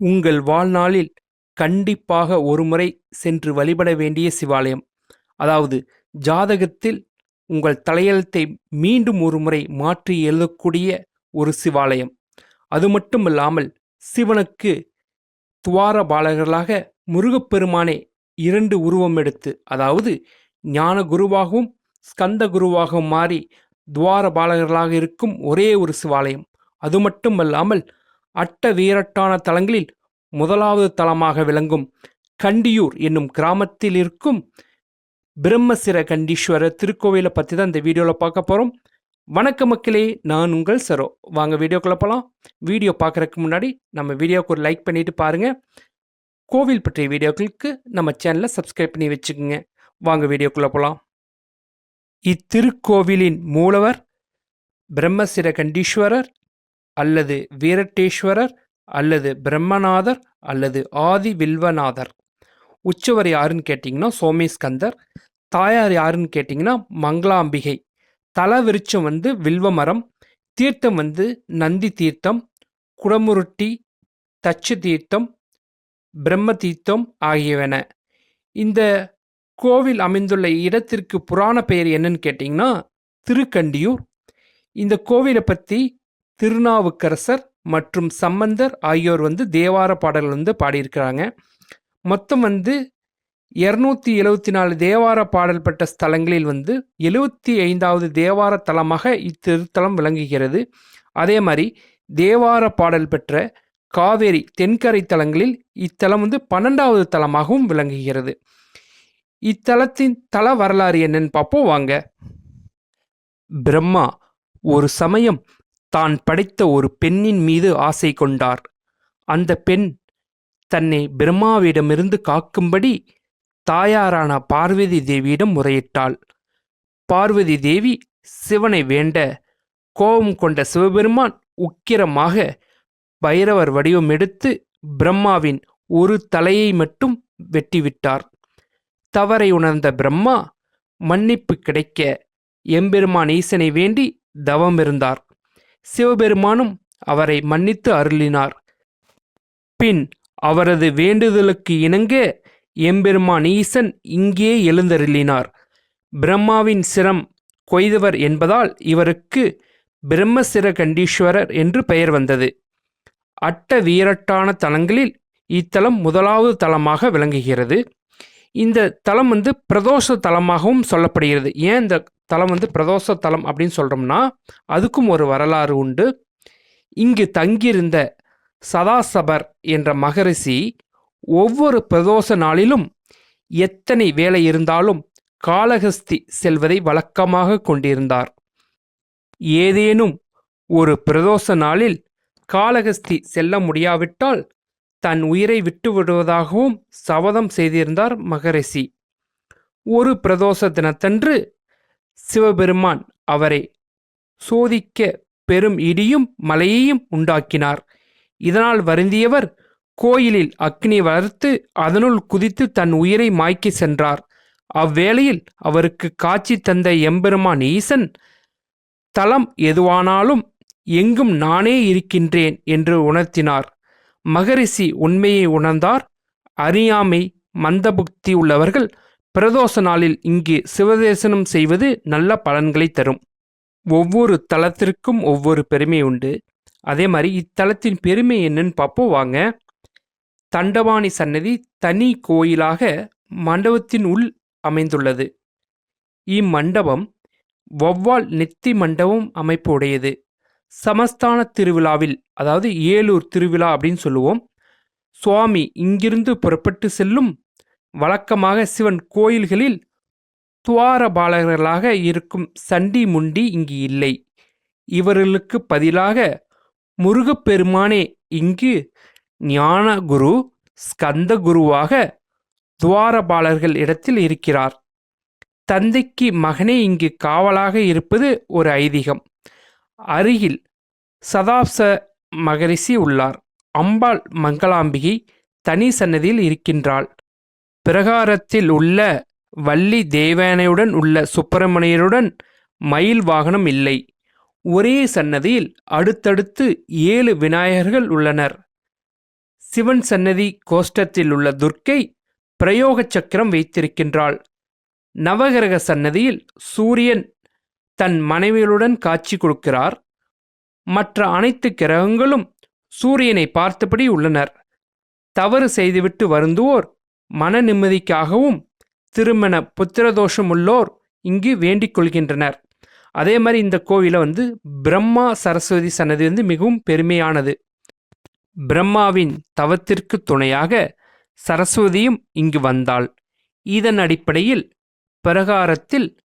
உங்கள் வாழ்நாளில் கண்டிப்பாக ஒருமுறை சென்று வழிபட வேண்டிய சிவாலயம். அதாவது ஜாதகத்தில் உங்கள் தலையெழுத்தை மீண்டும் ஒருமுறை மாற்றி எழுதக்கூடிய ஒரு சிவாலயம். அது மட்டுமல்லாமல் சிவனுக்கு துவார பாலகர்களாக முருகப்பெருமானே இரண்டு உருவம் எடுத்து அதாவது ஞான குருவாகவும் ஸ்கந்த குருவாகவும் மாறி துவார பாலகர்களாக இருக்கும் ஒரே ஒரு சிவாலயம். அது மட்டுமல்லாமல் அட்ட வீரட்டான தலங்களில் முதலாவது தலமாக விளங்கும் கண்டியூர் என்னும் கிராமத்தில் இருக்கும் பிரம்மசிர கண்டீஸ்வரர் திருக்கோவிலை பற்றி தான் இந்த வீடியோவில் பார்க்க போகிறோம் வணக்க மக்களே நான் உங்கள் சரோ. வாங்க வீடியோக்குள்ளே போகலாம் வீடியோ பார்க்குறதுக்கு முன்னாடி நம்ம வீடியோவுக்கு ஒரு லைக் பண்ணிவிட்டு பாருங்கள் கோவில் பற்றிய வீடியோக்களுக்கு நம்ம சேனலை சப்ஸ்கிரைப் பண்ணி வச்சுக்கோங்க. வாங்க வீடியோக்குள்ளே போகலாம் இத்திருக்கோவிலின் மூலவர் பிரம்மசிர கண்டீஸ்வரர் அல்லது வீரட்டேஸ்வரர் அல்லது பிரம்மநாதர் அல்லது ஆதி வில்வநாதர். உச்சவர் யாருன்னு கேட்டிங்கன்னா சோமேஸ்கந்தர். தாயார் யாருன்னு கேட்டிங்கன்னா மங்களாம்பிகை. தல விருட்சம் வந்து வில்வமரம். தீர்த்தம் வந்து நந்தி தீர்த்தம். குடமுருட்டி தச்சு தீர்த்தம் பிரம்ம தீர்த்தம் ஆகியவன இந்த கோவில் அமைந்துள்ள இடத்திற்கு புராண பெயர் என்னன்னு கேட்டிங்கன்னா திருக்கண்டியூர். இந்த கோவிலை பற்றி திருநாவுக்கரசர் மற்றும் சம்பந்தர் ஆகியோர் வந்து தேவார பாடல்கள் வந்து பாடியிருக்கிறாங்க. மொத்தம் வந்து இரநூத்தி எழுவத்தி நாலு தேவார பாடல் பெற்ற ஸ்தலங்களில் வந்து எழுவத்தி ஐந்தாவது தேவார தலமாக இத்திருத்தலம் விளங்குகிறது. அதே மாதிரி தேவார பாடல் பெற்ற காவேரி தென்கரை தலங்களில் இத்தலம் வந்து பன்னெண்டாவது தலமாகவும் விளங்குகிறது. இத்தலத்தின் தல வரலாறு என்னன்னு பார்ப்போம் வாங்க. பிரம்மா ஒரு சமயம் தான் படைத்த ஒரு பெண்ணின் மீது ஆசை கொண்டார். அந்த பெண் தன்னை பிரம்மாவிடமிருந்து காக்கும்படி தாயாரான பார்வதி தேவியிடம் முறையிட்டாள். பார்வதி தேவி சிவனை வேண்ட கோபம் கொண்ட சிவபெருமான் உக்கிரமாக பைரவர் வடிவம் எடுத்து பிரம்மாவின் ஒரு தலையை மட்டும் வெட்டிவிட்டார். தவறை உணர்ந்த பிரம்மா மன்னிப்பு கிடைக்க எம்பெருமான் ஈசனை வேண்டி தவம் இருந்தார். சிவபெருமானும் அவரை மன்னித்து அருளினார். பின் அவரது வேண்டுதலுக்கு இணங்க எம்பெருமான் ஈசன் இங்கே எழுந்தருளினார். பிரம்மாவின் சிரம் கொய்தவர் என்பதால் இவருக்கு பிரம்மசிர கண்டீஸ்வரர் என்று பெயர் வந்தது. அட்ட வீரட்டான தலங்களில் இத்தலம் முதலாவது தலமாக விளங்குகிறது. இந்த தலம் வந்து பிரதோஷ தலமாகவும் சொல்லப்படுகிறது. ஏன் இந்த தலம் வந்து பிரதோஷ தலம் அப்படின்னு சொல்கிறோம்னா அதுக்கும் ஒரு வரலாறு உண்டு. இங்கு தங்கியிருந்த சதாசபர் என்ற மகரிஷி ஒவ்வொரு பிரதோஷ நாளிலும் எத்தனை வேலை இருந்தாலும் காளகஸ்தி செல்வதை வழக்கமாக கொண்டிருந்தார். ஏதேனும் ஒரு பிரதோஷ நாளில் காளகஸ்தி செல்ல முடியாவிட்டால் தன் உயிரை விட்டு விடுவதாகவும் சபதம் செய்திருந்தார் மகரிஷி. ஒரு பிரதோஷ தினத்தன்று சிவபெருமான் அவரை சோதிக்க பெரும் இடியும் மலையையும் உண்டாக்கினார். இதனால் வருந்தியவர் கோயிலில் அக்னி வளர்த்து அதனுள் குதித்து தன் உயிரை மாய்க்கி சென்றார். அவ்வேளையில் அவருக்கு காட்சி தந்த எம்பெருமான் ஈசன் தலம் எதுவானாலும் எங்கும் நானே இருக்கின்றேன் என்று உணர்த்தினார். மகரிஷி உண்மையை உணர்ந்தார். அறியாமை மந்தபுக்தி உள்ளவர்கள் பிரதோஷ நாளில் இங்கு சிவதேசனம் செய்வது நல்ல பலன்களை தரும். ஒவ்வொரு தலத்திற்கும் ஒவ்வொரு பெருமை உண்டு. அதே மாதிரி இத்தலத்தின் பெருமை என்னன்னு பார்ப்போம் வாங்க. தண்டவாணி சன்னதி தனி கோயிலாக மண்டபத்தின் உள் அமைந்துள்ளது. இம்மண்டபம் வௌவால் நெத்தி மண்டபம் அமைப்பு உடையது சமஸ்தான திருவிழாவில் அதாவது ஏலூர் திருவிழா அப்படின்னு சொல்லுவோம் சுவாமி இங்கிருந்து புறப்பட்டு செல்லும் வழக்கமாக சிவன் கோயில்களில் துவாரபாலகர்களாக இருக்கும் சண்டி முண்டி இங்கு இல்லை. இவர்களுக்கு பதிலாக முருகப்பெருமானே இங்கு ஞான குரு ஸ்கந்த குருவாக துவாரபாலர்கள் இடத்தில் இருக்கிறார். தந்தைக்கு மகனே இங்கு காவலாக இருப்பது ஒரு ஐதீகம். அருகில் சதாப்ச மகரிஷி உள்ளார். அம்பாள் மங்களாம்பிகை தனி சன்னதியில் இருக்கின்றாள். பிரகாரத்தில் உள்ள வள்ளி தேவயானையுடன் உள்ள சுப்பிரமணியருடன் மயில் வாகனம் இல்லை. ஒரே சன்னதியில் அடுத்தடுத்து ஏழு விநாயகர்கள் உள்ளனர். சிவன் சன்னதி கோஷ்டத்தில் உள்ள துர்க்கை பிரயோக சக்கரம் வைத்திருக்கின்றாள். நவகிரக சன்னதியில் சூரியன் தன் மனைவிகளுடன் காட்சி கொடுக்கிறார். மற்ற அனைத்து கிரகங்களும் சூரியனை பார்த்தபடி உள்ளனர். தவறு செய்துவிட்டு வருந்துவோர் மன நிம்மதிக்காகவும் திருமண புத்திரதோஷம் உள்ளோர் இங்கு வேண்டிக் கொள்கின்றனர். அதே மாதிரி இந்த கோவிலை வந்து பிரம்மா சரஸ்வதி சன்னதி வந்து மிகவும் பெருமையானது. பிரம்மாவின் தவத்திற்கு துணையாக சரஸ்வதியும் இங்கு வந்தாள். இதன் அடிப்படையில் பிரகாரத்தில்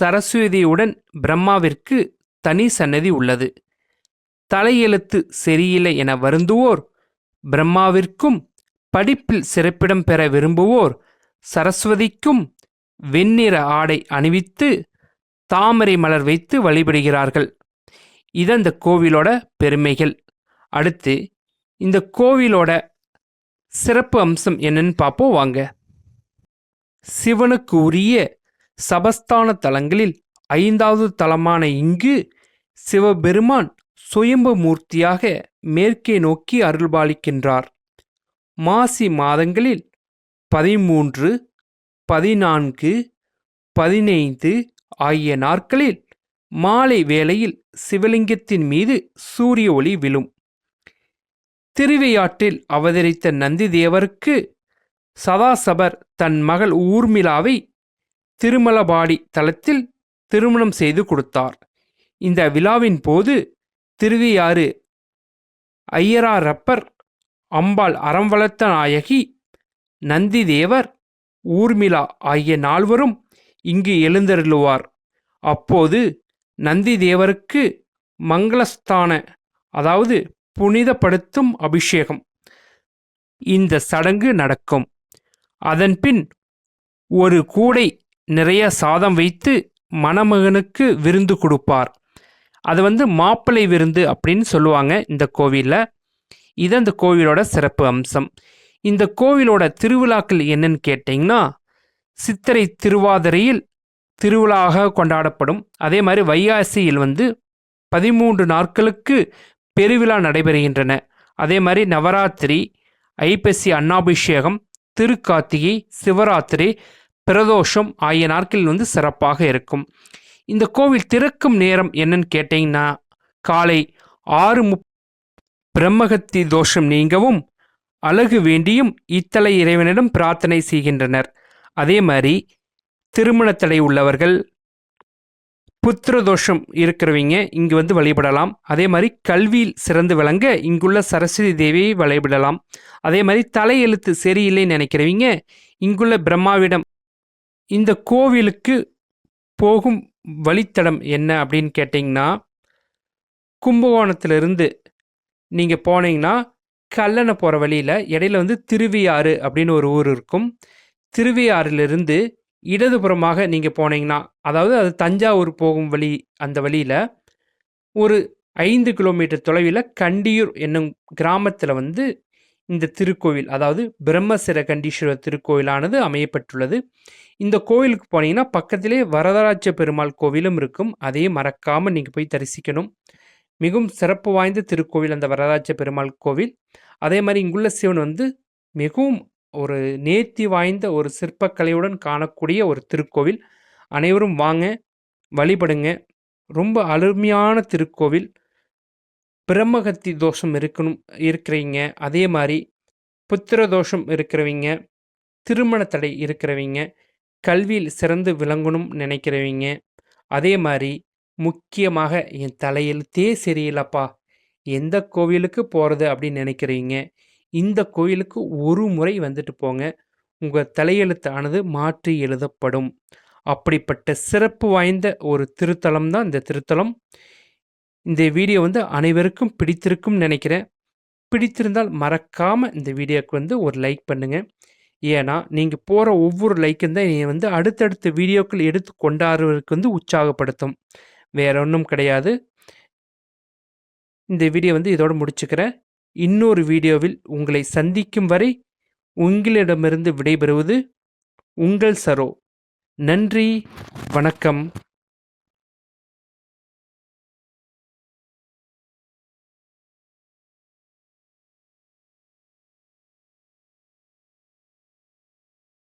சரஸ்வதியுடன் பிரம்மாவிற்கு தனி சன்னதி உள்ளது. தலையெழுத்து சரியில்லை என வருந்துவோர் பிரம்மாவிற்கும் படிப்பில் சிறப்பிடம் பெற விரும்புவோர் சரஸ்வதிக்கும் வெண்ணிற ஆடை அணிவித்து தாமரை மலர் வைத்து வழிபடுகிறார்கள். இது அந்த கோவிலோட பெருமைகள். அடுத்து இந்த கோவிலோட சிறப்பு அம்சம் என்னன்னு பார்ப்போம் வாங்க. சிவனுக்கு உரிய சபஸ்தான தலங்களில் ஐந்தாவது தலமான இங்கு சிவபெருமான் சுயம்பு மூர்த்தியாக மேற்கே நோக்கி அருள்பாலிக்கின்றார். மாசி மாதங்களில் பதிமூன்று பதினான்கு பதினைந்து ஆகிய நாட்களில் மாலை வேளையில் சிவலிங்கத்தின் மீது சூரிய ஒளி விழும். திருவையாற்றில் அவதரித்த நந்தி தேவருக்கு சதாசபர் தன் மகள் ஊர்மிளாவை திருமலபாடி தலத்தில் திருமணம் செய்து கொடுத்தார். இந்த விழாவின் போது திருவையாறு ஐயராரப்பர் அம்பாள் அறம் வளர்த்த நாயகி நந்தி தேவர் ஊர்மிளா ஆகிய நால்வரும் இங்கு எழுந்தருளுவார். அப்போது நந்தி தேவருக்கு மங்களஸ்தான அதாவது புனிதப்படுத்தும் அபிஷேகம் இந்த சடங்கு நடக்கும். அதன்பின் ஒரு கூடை நிறைய சாதம் வைத்து மணமகனுக்கு விருந்து கொடுப்பார். அது வந்து மாப்பிள்ளை விருந்து அப்படின்னு சொல்லுவாங்க இந்த கோவிலில். இது அந்த கோவிலோட சிறப்பு அம்சம். இந்த கோவிலோட திருவிழாக்கள் என்னன்னு கேட்டிங்கன்னா சித்திரை திருவாதிரையில் திருவிழாவாக கொண்டாடப்படும். அதே மாதிரி வைகாசியில் வந்து பதிமூன்று நாட்களுக்கு பெருவிழா நடைபெறுகின்றன. அதே மாதிரி நவராத்திரி ஐப்பசி அன்னாபிஷேகம் திருக்கார்த்திகை சிவராத்திரி பிரதோஷம் ஆகிய நாட்களில் வந்து சிறப்பாக இருக்கும். இந்த கோவில் திறக்கும் நேரம் என்னன்னு கேட்டிங்கன்னா காலை ஆறு முப் பிரம்மகத்தி தோஷம் நீங்கவும் அழகு வேண்டியும் இத்தலை இறைவனிடம் பிரார்த்தனை செய்கின்றனர். அதே மாதிரி திருமணத்தடை உள்ளவர்கள் புத்திர தோஷம் இருக்கிறவங்க இங்கு வந்து வழிபடலாம். அதே மாதிரி கல்வியில் சிறந்து விளங்க இங்குள்ள சரஸ்வதி தேவியை வழிபடலாம். அதே மாதிரி தலையெழுத்து சரியில்லைன்னு நினைக்கிறவங்க இங்குள்ள பிரம்மாவிடம் இந்த கோவிலுக்கு போகும் வழித்தடம் என்ன அப்படின்னு கேட்டிங்கன்னா கும்பகோணத்திலிருந்து நீங்கள் போனீங்கன்னா கல்லணை போகிற வழியில் இடையில வந்து திருவியாறு அப்படின்னு ஒரு ஊர் இருக்கும். திருவியாறிலிருந்து இடதுபுறமாக நீங்கள் போனீங்கன்னா அதாவது அது தஞ்சாவூர் போகும் வழி அந்த வழியில் ஒரு ஐந்து கிலோமீட்டர் தொலைவில் கண்டியூர் என்னும் கிராமத்தில் வந்து இந்த திருக்கோவில் அதாவது பிரம்மசிர கண்டீஸ்வரர் திருக்கோவிலானது அமையப்பட்டுள்ளது இந்த கோவிலுக்கு போனீங்கன்னா பக்கத்திலே வரதராஜ பெருமாள் கோவிலும் இருக்கும். அதையும் மறக்காமல் நீங்கள் போய் தரிசிக்கணும். மிகவும் சிறப்பு வாய்ந்த திருக்கோவில் அந்த வரதாஜ பெருமாள் கோவில். அதே மாதிரி இங்குள்ள சிவன் வந்து மிகவும் ஒரு நேர்த்தி வாய்ந்த ஒரு சிற்பக்கலையுடன் காணக்கூடிய ஒரு திருக்கோவில். அனைவரும் வாங்க வழிபடுங்க. ரொம்ப அருமையான திருக்கோவில். பிரம்மகத்தி தோஷம் இருக்கணும் இருக்கிறவங்க அதே மாதிரி புத்திர தோஷம் இருக்கிறவங்க திருமண தடை இருக்கிறவங்க கல்வியில் சிறந்து விளங்கணும் நினைக்கிறவங்க அதே மாதிரி முக்கியமாக என் தலையெழுத்தே சரியில்லைப்பா. எந்த கோவிலுக்கு போகிறது அப்படின்னு நினைக்கிறீங்க? இந்த கோயிலுக்கு ஒரு முறை வந்துட்டு போங்க. உங்கள் தலையெழுத்தானது மாற்றி எழுதப்படும். அப்படிப்பட்ட சிறப்பு வாய்ந்த ஒரு திருத்தலம் தான் இந்த திருத்தலம். இந்த வீடியோ வந்து அனைவருக்கும் பிடித்திருக்கும் நினைக்கிறேன். பிடித்திருந்தால் மறக்காமல் இந்த வீடியோக்கு வந்து ஒரு லைக் பண்ணுங்கள் ஏன்னா நீங்கள் போகிற ஒவ்வொரு லைக்கும் தான் நீங்கள் வந்து அடுத்தடுத்த வீடியோக்கள் எடுத்து கொண்டாடுறதுக்கு வந்து உற்சாகப்படுத்தும். வேற ஒன்றும் கிடையாது. இந்த வீடியோ வந்து இதோடு முடிச்சுக்கிறேன். இன்னொரு வீடியோவில் உங்களை சந்திக்கும் வரை உங்களிடமிருந்து விடைபெறுவது உங்கள் சரோ. நன்றி வணக்கம்.